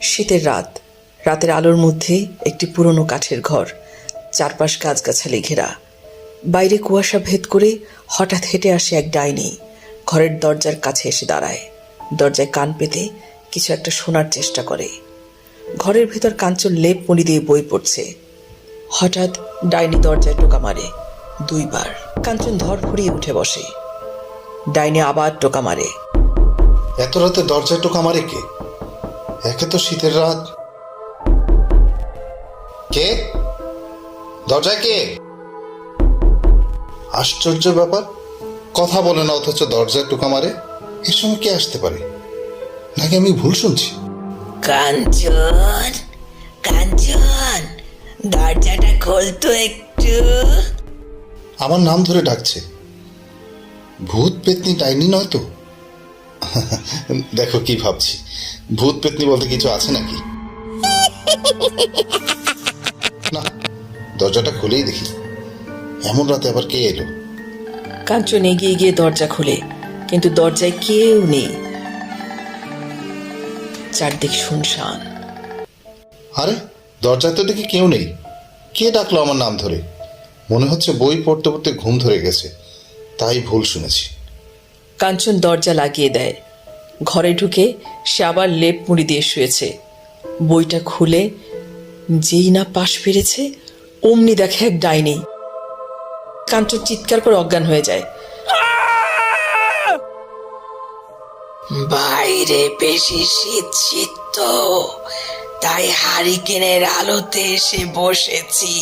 শীতের রাত, রাতের আলোর মধ্যে একটি পুরনো কাঠের ঘর, চারপাশ গাছগাছালি ঘেরা। বাইরে কুয়াশা ভেদ করে হঠাৎ হেঁটে আসে এক ডাইনি, ঘরের দরজার কাছে এসে দাঁড়ায়। দরজায় কান পেতে কিছু একটা শোনার চেষ্টা করে। ঘরের ভেতর কাঞ্চন লেপ মুড়ি দিয়ে বই পড়ছে। হঠাৎ ডাইনি দরজায় টোকা মারে দুইবার। কাঞ্চন ধর ফুরিয়ে উঠে বসে। ডাইনি আবার টোকা মারে। এত রাতে দরজায় টোকা মারে কে? একে তো শীতের রাত। কে? দরজায় কে? আশ্চর্য ব্যাপার। কথা বলে না অথচ দরজায় টোকা মারে। এর সময় কে আসতে পারে? নাকি আমি ভুল শুনছি? কাঞ্চন কাঞ্চন দরজাটা খোলতো একটু। আমার নাম ধরে ডাকছে। ভূত পেতনি ডাইনি নয় তো? দেখো কি ভাবছি। ভূত পেতনি বলতে কিছু আছে নাকি? না দরজাটা খুলেই দেখি। এমন রাতে আবার কে এলো? কাঞ্চন এগিয়ে গিয়ে দরজা খুলে কিন্তু দরজায় কেউ নেই। চারদিক শুনশান। আরে দরজায় তো দেখি কেউ নেই। কে ডাকলো আমার নাম ধরে? মনে হচ্ছে বই পড়তে পড়তে ঘুম ধরে গেছে। তাই ভুল শুনেছি। কাঞ্চন দরজা লাগিয়ে দেয়। ঘরে ঢুকে সে আবার লেপ মুড়ি দিয়ে শুয়েছে। বইটা খুলে যেই না পাশ ফিরেছে, অমনি দেখে এক ডাইনি। কাঞ্চন চিৎকার করে অজ্ঞান হয়ে যায়। বাইরে বেশি শীত শীত তো, তাই হারিকেনের আলোতে এসে বসেছি।